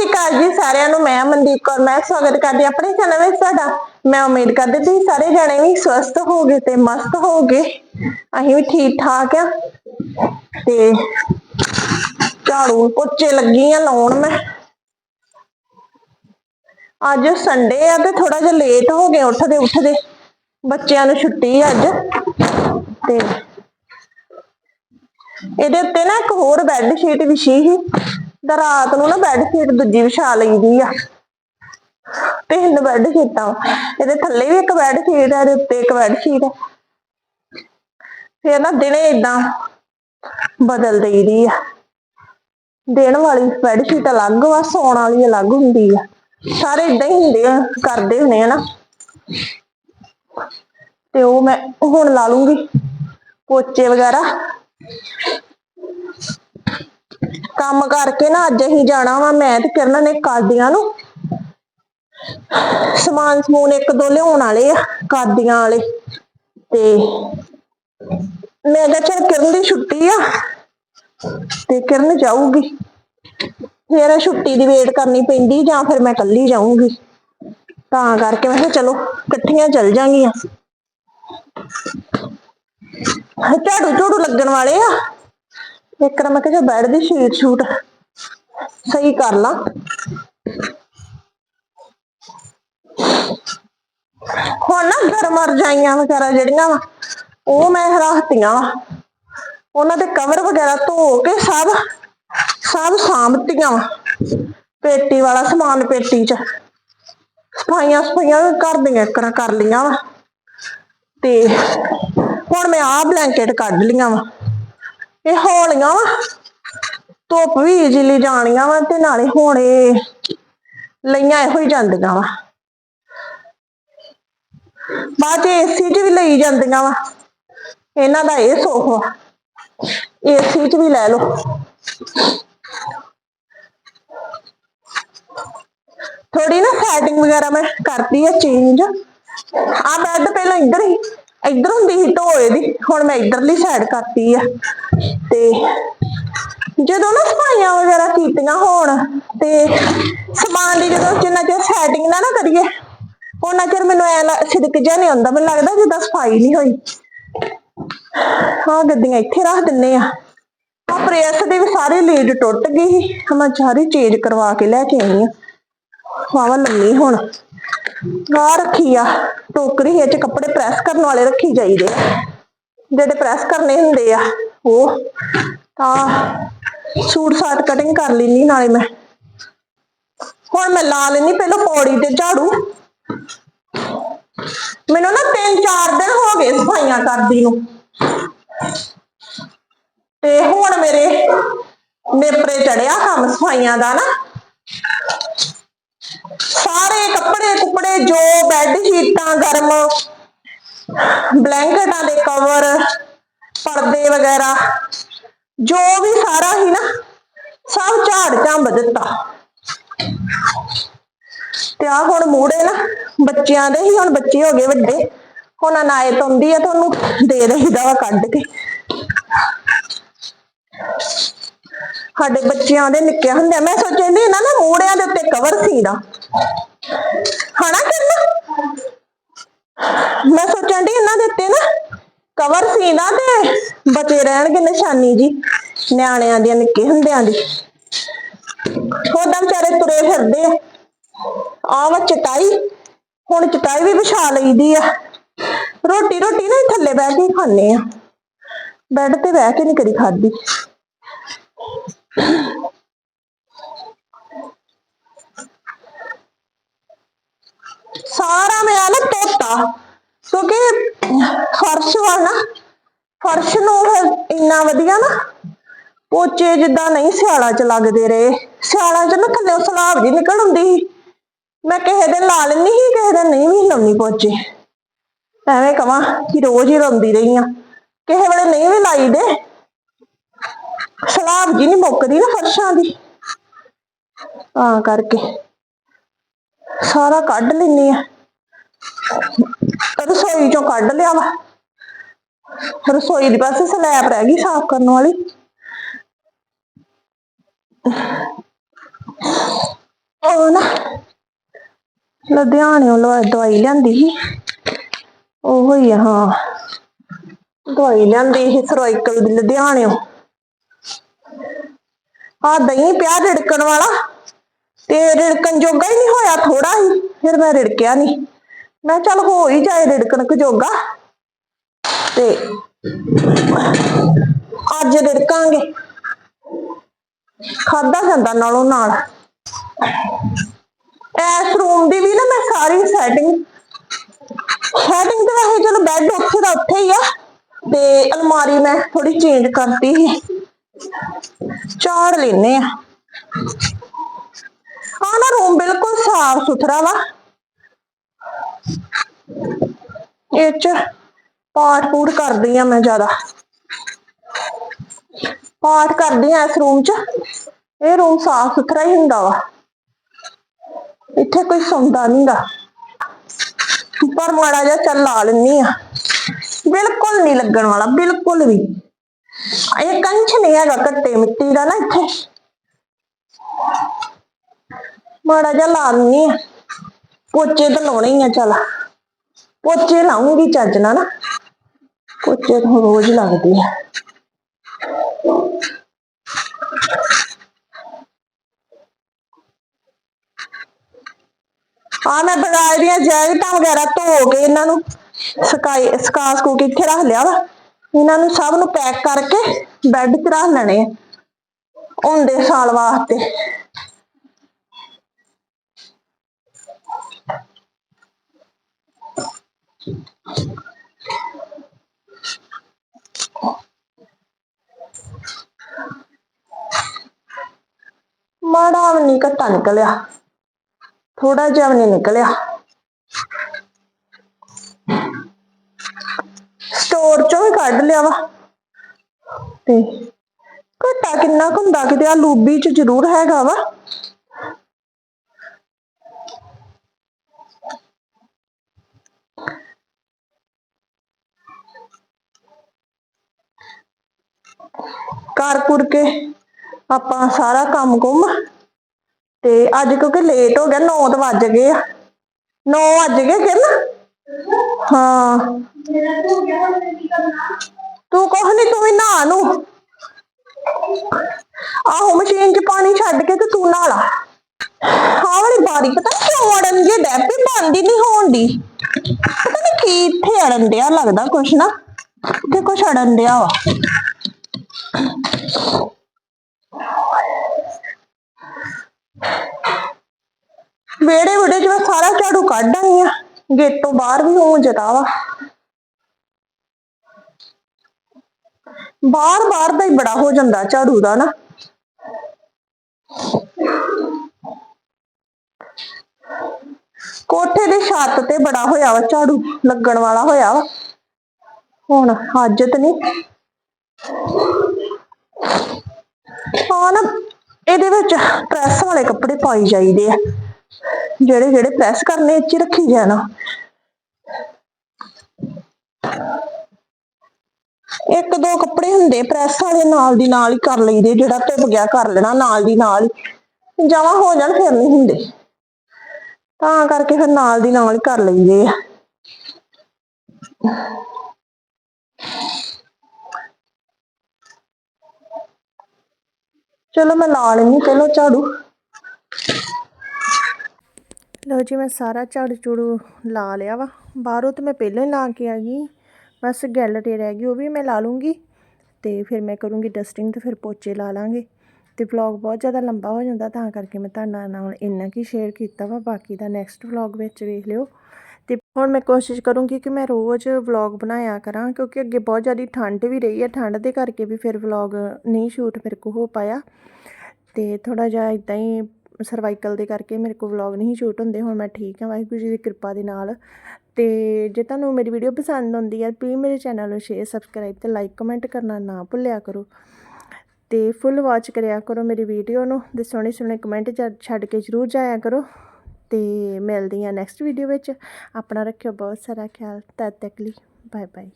ਸ਼੍ਰੀ ਅਕਾਲ ਜੀ ਸਾਰਿਆਂ ਨੂੰ, ਮੈਂ ਮਨਦੀਪ ਕੌਰ, ਮੈਂ ਸਵਾਗਤ ਕਰਦੀ ਆਪਣੇ ਚੈਨਲ ਵਿੱਚ ਤੁਹਾਡਾ। ਮੈਂ ਉਮੀਦ ਕਰਦੀ ਤੁਸੀਂ ਸਾਰੇ ਜਣੇ ਵੀ ਸਵਸਥ ਹੋਗੇ ਤੇ ਮਸਤ ਹੋਗੇ ਅਸੀਂ ਵੀ ਠੀਕ ਠਾਕ ਆ। ਤੇ ਝਾੜੂ ਪੋਚੇ ਲੱਗੀ ਆ ਲਾਉਣ ਮੈਂ। ਅੱਜ ਸੰਡੇ ਆ ਤੇ ਥੋੜਾ ਜਿਹਾ ਲੇਟ ਹੋ ਗਏ, ਉੱਠਦੇ ਉੱਠਦੇ। ਬੱਚਿਆਂ ਨੂੰ ਛੁੱਟੀ ਅੱਜ। ਤੇ ਇਹਦੇ ਉੱਤੇ ਨਾ ਇੱਕ ਹੋਰ ਬੈੱਡ ਸ਼ੀਟ ਵਿਛੀ ਸੀ। ਤਾਂ ਰਾਤ ਨੂੰ ਨਾ ਬੈੱਡ ਸ਼ੀਟ ਦੂਜੀ ਵਿਛਾ ਲਈਦੀ ਆ। ਤਿੰਨ ਬੈੱਡ ਸ਼ੀਟਾਂ ਇਹਦੇ ਥੱਲੇ ਵੀ ਇੱਕ ਬੈੱਡ ਸ਼ੀਟ ਹੈ ਇਹਦੇ ਉੱਤੇ ਇੱਕ ਬੈੱਡ ਸ਼ੀਟ ਹੈ ਫਿਰ ਨਾ ਦਿਨੇ ਇਦਾਂ ਬਦਲ ਦੇਈਦੀ ਆ। ਦੇਣ ਵਾਲੀ ਬੈੱਡ ਸ਼ੀਟ ਅਲੱਗ ਵਾ, ਸੌਣ ਵਾਲੀ ਅਲੱਗ ਹੁੰਦੀ ਆ। ਸਾਰੇ ਇਦਾਂ ਹੀ ਹੁੰਦੇ ਆ, ਕਰਦੇ ਹੁੰਦੇ ਆ ਨਾ। ਤੇ ਉਹ ਮੈਂ ਹੁਣ ਲਾ ਲੂੰਗੀ ਪੋਚੇ ਵਗੈਰਾ। ਕੰਮ ਕਰਕੇ ਨਾ ਅੱਜ ਅਸੀਂ ਜਾਣਾ ਵਾ, ਮੈਂ ਤੇ ਕਿਰਨ ਨੇ ਕਾਦੀਆਂ ਨੂੰ। ਸਮਾਨ ਸਮੂਨ ਇੱਕ ਦੋ ਲਿਆਉਣ ਵਾਲੇ ਆ ਕਾਦੀਆਂ ਵਾਲੇ। ਤੇ ਮੈਂ ਕਿਹਾ ਚੱਲ ਕਿਰਨ ਦੀ ਛੁੱਟੀ ਆ, ਤੇ ਕਿਰਨ ਜਾਊਗੀ। ਫਿਰ ਛੁੱਟੀ ਦੀ ਵੇਟ ਕਰਨੀ ਪੈਂਦੀ ਜਾਂ ਫਿਰ ਮੈਂ ਇਕੱਲੀ ਜਾਊਂਗੀ। ਤਾਂ ਕਰਕੇ ਮੈਂ ਕਿਹਾ ਚਲੋ, ਇਕੱਠੀਆਂ ਚੱਲ ਜਾਾਂਗੀਆਂ। ਝਾੜੂ ਝੂੜੂ ਲੱਗਣ ਵਾਲੇ ਆ। ਇੱਕ ਨਾ ਮੈਂ ਕਿਹਾ ਬੈਡ ਦੀ ਸ਼ੀਟ ਸ਼ੂਟ। ਸਹੀ ਕਰ ਲਾ। ਹੁਣ ਨਾ ਗਰਮ ਰਜਾਈਆਂ ਵਗੈਰਾ ਜਿਹੜੀਆਂ ਵਾ, ਉਹ ਮੈਂ ਰੱਖਤੀਆਂ ਵਾ। ਉਹਨਾਂ ਦੇ ਕਵਰ ਵਗੈਰਾ ਧੋ ਕੇ ਸਭ ਸਭ ਸਾਂਭਤੀਆਂ ਵਾ। ਪੇਟੀ ਵਾਲਾ ਸਮਾਨ ਪੇਟੀ 'ਚ। ਸਫਾਈਆਂ ਸਫਾਈਆਂ ਘਰ ਦੀਆਂ ਇੱਕ ਕਰ ਲੀਆਂ ਵਾ। ਤੇ ਹੁਣ ਮੈਂ ਆਹ ਬਲੈਂਕਟ ਕੱਢ ਲੀਆਂ ਵਾ। ਇਹ ਹੌਲੀਆਂ ਵਾ। ਧੁੱਪ ਵੀ ਇਜੀਲੀ ਜਾਣੀਆਂ ਵਾ ਤੇ ਨਾਲੇ ਹੁਣ ਇਹ ਲਈਆਂ ਇਹੋ ਹੀ ਜਾਂਦੀਆਂ ਵਾ। ਬਾਅਦ ਏਸੀ ਚ ਵੀ ਲਈ ਜਾਂਦੀਆਂ ਵਾ। ਇਹਨਾਂ ਦਾ ਇਹ ਸੁੱਖ ਵਾ। ਏਸੀ ਚ ਵੀ ਲੈ ਲਓ। ਥੋੜੀ ਨਾ ਸੈਟਿੰਗ ਵਗੈਰਾ ਮੈਂ ਕਰਤੀ ਆ ਚੇਂਜ ਆ ਬੈੱਡ ਪਹਿਲਾਂ ਇੱਧਰ ਹੀ, ਇੱਧਰ ਹੁੰਦੀ ਸੀ ਢੋਏ ਦੀ ਹੁਣ ਮੈਂ ਇੱਧਰਲੀ ਸਾਈਡ ਕਰਤੀ ਆ। ਤੇ ਜਦੋਂ ਨਾ ਸਫਾਈਆਂ ਵਗੈਰਾ ਕੀਤੀਆਂ ਹੋਣ ਤੇ ਸਮਾਨ ਦੀ ਜਦੋਂ ਜਿੰਨਾ ਚਿਰ ਸੈਟਿੰਗ ਨਾ ਨਾ ਕਰੀਏ ਉਹਨਾਂ ਚਿਰ ਮੈਨੂੰ ਐ ਸਿਦਕ ਜਿਹਾ ਨਹੀਂ ਆਉਂਦਾ, ਮੈਨੂੰ ਲੱਗਦਾ ਜਿੱਦਾਂ ਸਫ਼ਾਈ ਨਹੀਂ ਹੋਈ। ਹਾਂ ਗੱਡੀਆਂ ਇੱਥੇ ਰੱਖ ਦਿੰਨੇ ਆ। ਆ ਪ੍ਰੈਸ ਦੀ ਵੀ ਸਾਰੇ ਲੀਡ ਟੁੱਟ ਗਈ ਸੀ ਮੈਂ ਸਾਰੀ ਚੇਂਜ ਕਰਵਾ ਕੇ ਲੈ ਕੇ ਆਈ ਆ। ਵਾਵਾ ਲੰਮੀ ਹੁਣ। ਆ ਰੱਖੀ ਆ, ਟੋਕਰੀ ਵਿੱਚ ਕੱਪੜੇ ਪ੍ਰੈਸ ਕਰਨ ਵਾਲੇ ਰੱਖੀ ਜਾਈਦੇ ਜਿਹੜੇ ਪ੍ਰੈਸ ਕਰਨੇ ਹੁੰਦੇ ਆ। ਉਹ ਤਾਂ ਸੂਟ ਸਾਟ ਕਟਿੰਗ ਕਰ ਲੈਣੀ ਨਾਲੇ ਮੈਂ। ਹੁਣ ਮੈਂ ਲਾ ਲੈਣੀ ਪਹਿਲਾਂ ਪੌੜੀ ਤੇ ਝਾੜੂ। ਮੈਨੂੰ ਨਾ ਤਿੰਨ ਚਾਰ ਦਿਨ ਹੋ ਗਏ ਸਫਾਈਆਂ ਕਰਦੀ ਨੂੰ। ਤੇ ਹੁਣ ਮੇਰੇ ਨੇਪਰੇ ਚੜਿਆ ਕੰਮ ਸਫਾਈਆਂ ਦਾ ਨਾ। ਸਾਰੇ ਕੱਪੜੇ ਕੁਪੜੇ ਜੋ ਬੈੱਡ ਸ਼ੀਟਾਂ ਗਰਮ, ਬਲੈਂਕਟਾਂ ਦੇ ਕਵਰ ਵਗੈਰਾ ਜੋ ਵੀ ਸਾਰਾ ਹੀ ਨਾ ਸਭ ਝਾੜ ਝੰਬ ਦਿੱਤਾ। ਤੇ ਆ ਹੁਣ ਮੂੜੇ ਨਾ ਬੱਚਿਆਂ ਦੇ ਹੀ ਹੁਣ ਬੱਚੇ ਹੋ ਗਏ ਵੱਡੇ ਹੁਣ ਅਨਾਇਤ ਆਉਂਦੀ ਆ ਤਾਂ ਦੇ ਦਈਦਾ ਵਾ ਕੱਢ ਕੇ। ਸਾਡੇ ਬੱਚਿਆਂ ਦੇ ਨਿੱਕੇ ਹੁੰਦੇ ਆ, ਮੈਂ ਸੋਚਦੀ ਇਹਨਾਂ ਨਾ ਮੂੜਿਆਂ ਦੇ ਉੱਤੇ ਕਵਰ ਸੀਦਾ। ਹਨਾ ਕਿੰਨਾ ਮੈਂ ਸੋਚਣ ਦੀ ਇਹਨਾਂ ਦੇ ਉੱਤੇ ਨਾ ਕਵਰ ਸੀ ਨਾ ਤੇ, ਬਚੇ ਰਹਿਣਗੇ ਨਿਸ਼ਾਨੀ ਜੀ, ਨਿਆਣਿਆਂ ਦੀਆਂ, ਨਿੱਕੇ ਹੁੰਦਿਆਂ ਦੀ। ਉਹਦਾ ਵਿਚਾਰੇ ਤੁਰੇ ਫਿਰਦੇ ਆ। ਆ ਵਾ ਚਟਾਈ, ਹੁਣ ਚਟਾਈ ਵੀ ਵਿਛਾ ਲਈਦੀ ਆ। ਰੋਟੀ ਰੋਟੀ ਨਾ ਥੱਲੇ ਬਹਿ ਕੇ ਹੀ ਖਾਂਦੇ ਆ। ਬੈੱਡ ਤੇ ਬਹਿ ਕੇ ਨਹੀਂ ਕਦੀ ਖਾਦੀ ਸਾਰਾ ਮੇਰਾ ਨਾ ਧੋਤਾ ਕਿਉਂਕਿ ਫਰਸ਼ ਵਾ ਨਾ, ਫਰਸ਼ ਨੂੰ ਫਿਰ ਇੰਨਾ ਵਧੀਆ ਨਾ, ਪੋਚੇ ਜਿੱਦਾਂ ਨਹੀਂ ਸਿਆਲਾਂ ਚ ਲੱਗਦੇ ਰਹੇ। ਸਿਆਲਾਂ ਚ ਨਾ ਥੱਲੇ ਸਲਾਬ ਜੀ ਨਿਕਲ ਹੁੰਦੀ ਸੀ। ਮੈਂ ਕਿਸੇ ਦਿਨ ਲਾ ਲੈਂਦੀ ਸੀ, ਕਿਸੇ ਦਿਨ ਨਹੀਂ ਵੀ ਲਾਉਣੀ ਪੋਚੇ। ਐਵੇਂ ਕਵਾਂ ਕਿ ਰੋਜ਼ ਹੀ ਲਾਉਂਦੀ ਰਹੀ ਆ। ਕਿਸੇ ਵੇਲੇ ਨਹੀਂ ਵੀ ਲਾਈ ਦੇ। ਸਲਾਬ ਜੀ ਨਹੀਂ ਮੁੱਕਦੀ ਨਾ ਫਰਸ਼ਾਂ ਦੀ। ਤਾਂ ਕਰਕੇ ਸਾਰਾ ਕੱਢ ਲੈਣੀ ਆ। ਰਸੋਈ ਚੋਂ ਕੱਢ ਲਿਆ ਵਾ। ਰਸੋਈ ਦੀ ਪਾਸੇ ਸਲੈਬ ਰਹਿ ਗਈ ਸਾਫ਼ ਕਰਨ ਵਾਲੀ। ਲੁਧਿਆਣਿਓਂ ਲਵਾ ਦਵਾਈ ਲਿਆਂਦੀ ਸੀ। ਉਹ ਹੀ ਆ, ਹਾਂ। ਦਵਾਈ ਲਿਆਂਦੀ ਸੀ ਸਰਵਾਈਕਲ ਦੀ ਲੁਧਿਆਣਿਓਂ। ਆ ਦਹੀਂ ਪਿਆ ਰਿੜਕਣ ਵਾਲਾ। ਤੇ ਰਿੜਕਣ ਜੋਗਾ ਹੀ ਨਹੀਂ ਹੋਇਆ ਥੋੜਾ ਹੀ। ਫਿਰ ਮੈਂ ਰਿੜਕਿਆ ਨਹੀਂ। ਮੈਂ ਕਿਹਾ ਚੱਲ ਹੋ ਹੀ ਜਾਏ ਰਿੜਕਣ ਕੁ ਜੋਗਾ। ਤੇ ਅੱਜ ਰਿੜਕਾਂਗੇ। ਖਾਦਾ ਜਾਂਦਾ ਨਾਲੋਂ ਨਾਲ। ਇਸ ਰੂਮ ਦੀ ਵੀ ਨਾ ਮੈਂ ਸਾਰੀ ਸੈਟਿੰਗ ਸੈਟਿੰਗ ਤੇ ਵੈਸੇ ਚਲੋ ਬੈੱਡ ਉੱਥੇ ਦਾ ਉੱਥੇ ਹੀ ਆ। ਤੇ ਅਲਮਾਰੀ ਮੈਂ ਥੋੜੀ ਚੇਂਜ ਕਰਤੀ ਸੀ। ਝਾੜ ਲੈਨੇ ਆ। ਆਹ ਨਾ ਰੂਮ ਬਿਲਕੁਲ ਸਾਫ਼ ਸੁਥਰਾ ਵਾ। ਇਹ ਚ ਪਾਠ ਪੂਠ ਕਰਦੀ ਆ ਮੈਂ ਜ਼ਿਆਦਾ। ਪਾਠ ਕਰਦੀ ਆ ਇਸ ਰੂਮ ਚ। ਇਹ ਰੂਮ ਸਾਫ਼ ਸੁਥਰਾ ਹੀ ਹੁੰਦਾ ਵਾ। ਇੱਥੇ ਕੋਈ ਸੌਂਦਾ ਨਹੀਂਗਾ ਪਰ ਮਾੜਾ ਜਿਹਾ ਚੱਲ ਲਾ ਲੈਣੀ ਆ। ਬਿਲਕੁਲ ਨਹੀਂ ਲੱਗਣ ਵਾਲਾ, ਬਿਲਕੁਲ ਵੀ। ਇਹ ਕੰਚ ਨਹੀਂ ਹੈਗਾ ਘੱਟੇ ਮਿੱਟੀ ਦਾ ਨਾ ਇੱਥੇ। ਮਾੜਾ ਜਿਹਾ ਲਾ ਲੈਣੀ ਆ। ਪੋਚੇ ਤਾਂ ਲਾਉਣੇ ਹੀ ਆ ਚੱਲ। ਪੋਚੇ ਲਾਉਂਗੀ ਚੱਜ ਨਾਲ ਨਾ। ਪੋਚੇ ਤਾਂ ਰੋਜ਼ ਲੱਗਦੇ ਆ। ਆ ਮੈਂ ਬਗਾਇ ਦੀਆਂ ਜੈਕਟਾਂ ਵਗੈਰਾ ਧੋ ਕੇ ਇਹਨਾਂ ਨੂੰ ਸਕਾਈ, ਸਕਾ ਸਕੂ ਕੇ ਇੱਥੇ ਰੱਖ ਲਿਆ ਵਾ। ਇਹਨਾਂ ਨੂੰ ਸਭ ਨੂੰ ਪੈਕ ਕਰਕੇ ਬੈੱਡ 'ਚ ਰੱਖ ਲੈਣੇ ਆ। ਹੁੰਦੇ ਸਾਲ ਵਾਸਤੇ। ਮਾੜਾ ਵੀ ਨਹੀਂ ਘੱਟਾ ਨਿਕਲਿਆ। ਥੋੜਾ ਜਿਹਾ ਵੀ ਨਹੀਂ ਨਿਕਲਿਆ। ਸਟੋਰ ਚੋਂ ਵੀ ਕੱਢ ਲਿਆ ਵਾ। ਤੇ ਘਟਾ ਕਿੰਨਾ ਕੁ ਹੁੰਦਾ ਕਿਤੇ ਆ ਲੂਬੀ ਚ ਜ਼ਰੂਰ ਹੈਗਾ ਵਾ। ਕਰ ਕੁਰ ਕੇ ਆਪਾਂ ਸਾਰਾ ਕੰਮ ਕੁਮ। ਤੇ ਅੱਜ ਕਿਉਂਕਿ ਲੇਟ ਹੋ ਗਿਆ 9 ਤਾਂ ਵੱਜ ਗਏ ਆ। 9 ਵੱਜ ਗਏ ਕਿਰਨ? ਹਾਂ। ਤੂੰ ਕੁਛ ਨੀ, ਤੂੰ ਵੀ ਨਹਾ ਨੂੰ। ਆਹੋ ਮਸ਼ੀਨ 'ਚ ਪਾਣੀ ਛੱਡ ਕੇ ਤੇ ਤੂੰ ਨਹਾ ਲਾ। ਆਹ ਵਾਲੀ ਬਾਰੀ ਪਤਾ ਨੀ ਕਿਉਂ ਅੜਨ ਜੇ ਡੈਪੀ ਬੰਦ ਹੀ ਨਹੀਂ ਹੋਣ ਦੀ ਪਤਾ ਨਹੀਂ ਕੀ ਇੱਥੇ ਅੜਨ ਡਿਆ, ਲੱਗਦਾ ਕੁਛ ਨਾ। ਇੱਥੇ ਕੁਛ ਅੜਨ ਡਿਆ ਵਾ। ਵੇੜੇ ਵੇੜੇ ਜਿਵੇਂ ਸਾਰਾ ਝਾੜੂ ਕੱਢ ਆਈ ਆ, ਗੇਟ ਤੋਂ ਬਾਹਰ ਵੀ ਹੋ ਜਦਾ ਵਾ। ਬਾਹਰ ਬਾਹਰ ਦਾ ਹੀ ਬੜਾ ਹੋ ਜਾਂਦਾ ਝਾੜੂ ਦਾ ਨਾ। ਕੋਠੇ ਦੇ ਛੱਤ ਤੇ ਬੜਾ ਹੋਇਆ ਵਾ ਝਾੜੂ, ਲੱਗਣ ਵਾਲਾ ਹੋਇਆ ਵਾ। ਹੁਣ ਅੱਜ ਤੇ ਨਹੀਂ ਹਾਂ ਨਾ, ਇਹਦੇ ਵਿੱਚ ਪ੍ਰੈਸ ਵਾਲੇ ਕੱਪੜੇ ਪਾਈ ਜਾਈਦੇ ਆ। ਜਿਹੜੇ ਜਿਹੜੇ ਪ੍ਰੈਸ ਕਰਨੇ ਇੱਥੇ ਰੱਖੀ ਜਾਣਾ। ਇੱਕ ਦੋ ਕੱਪੜੇ ਹੁੰਦੇ ਪ੍ਰੈਸ ਵਾਲੇ, ਨਾਲ ਦੀ ਨਾਲ ਹੀ ਕਰ ਲਈਦੇ, ਜਿਹੜਾ ਧੁੱਪ ਗਿਆ ਕਰ ਲੈਣਾ, ਨਾਲ ਦੀ ਨਾਲ ਹੀ। ਜਮਾ ਹੋ ਜਾਣ, ਫਿਰ ਨਹੀਂ ਹੁੰਦੇ। ਤਾਂ ਕਰਕੇ ਫਿਰ ਨਾਲ ਦੀ ਨਾਲ ਹੀ ਕਰ ਲਈਦੇ ਆ। ਚਲੋ ਮੈਂ ਲਾ ਲੈਣੀ ਪਹਿਲਾਂ ਝਾੜੂ। ਲਓ ਜੀ, ਮੈਂ ਸਾਰਾ ਝਾੜੂ ਝੂੜੂ ਲਾ ਲਿਆ ਵਾ। ਬਾਹਰੋਂ ਤੇ ਮੈਂ ਪਹਿਲਾਂ ਹੀ ਲਾ ਕੇ ਆ ਗਈ। ਬਸ ਗੈਲਰੀ ਰਹਿ ਗਈ, ਉਹ ਵੀ ਮੈਂ ਲਾ ਲੂੰਗੀ। ਤੇ ਫਿਰ ਮੈਂ ਕਰੂੰਗੀ ਡਸਟਿੰਗ ਤੇ ਫਿਰ ਪੋਚੇ ਲਾ ਲਾਂਗੇ। ਤੇ ਵਲੌਗ ਬਹੁਤ ਜ਼ਿਆਦਾ ਲੰਬਾ ਹੋ ਜਾਂਦਾ, ਤਾਂ ਕਰਕੇ ਮੈਂ ਤੁਹਾਡਾ ਨਾਲ ਇੰਨਾ ਕੀ ਸ਼ੇਅਰ ਕੀਤਾ ਵਾ। ਬਾਕੀ ਦਾ ਨੈਕਸਟ ਵਲੌਗ ਵਿੱਚ ਵੇਖ ਲਿਓ। ਹੁਣ ਮੈਂ ਕੋਸ਼ਿਸ਼ ਕਰੂੰਗੀ ਕਿ ਮੈਂ ਰੋਜ਼ ਵਲੌਗ ਬਣਾਇਆ ਕਰਾਂ, ਕਿਉਂਕਿ ਅੱਗੇ ਬਹੁਤ ਜ਼ਿਆਦਾ ਠੰਡ ਵੀ ਰਹੀ ਹੈ, ਠੰਡ ਦੇ ਕਰਕੇ ਵੀ ਫਿਰ ਵਲੌਗ ਨਹੀਂ ਸ਼ੂਟ ਮੇਰੇ ਕੋ ਹੋ ਪਾਇਆ। ਤੇ ਥੋੜਾ ਜਿਹਾ ਇਦਾਂ ਹੀ ਸਰਵਾਈਕਲ ਦੇ ਕਰਕੇ ਮੇਰੇ ਕੋਲ ਵਲੌਗ ਨਹੀਂ ਸ਼ੂਟ ਹੁੰਦੇ, ਹੁਣ ਮੈਂ ਠੀਕ ਹਾਂ, ਵਾਹਿਗੁਰੂ ਜੀ ਦੀ ਕਿਰਪਾ ਦੇ ਨਾਲ। ਤੇ ਜੇ ਤੁਹਾਨੂੰ ਮੇਰੀ ਵੀਡੀਓ ਪਸੰਦ ਆਉਂਦੀ ਹੈ ਪਲੀਜ਼ ਮੇਰੇ ਚੈਨਲ ਨੂੰ ਸ਼ੇਅਰ ਸਬਸਕ੍ਰਾਈਬ ਤੇ ਲਾਈਕ ਕਮੈਂਟ ਕਰਨਾ ਨਾ ਭੁੱਲਿਆ ਕਰੋ। ਤੇ ਫੁੱਲ ਵਾਚ ਕਰਿਆ ਕਰੋ ਮੇਰੀ ਵੀਡੀਓ ਨੂੰ, ਤੇ ਸੋਹਣੇ ਸੋਹਣੇ ਕਮੈਂਟ ਛੱਡ ਕੇ ਜਰੂਰ ਜਾਇਆ ਕਰੋ। ਅਤੇ ਮਿਲਦੀ ਹਾਂ ਨੈਕਸਟ ਵੀਡੀਓ ਵਿੱਚ। ਆਪਣਾ ਰੱਖਿਓ ਬਹੁਤ ਸਾਰਾ ਖਿਆਲ। ਤਦ ਤੱਕ ਲਈ ਬਾਏ ਬਾਏ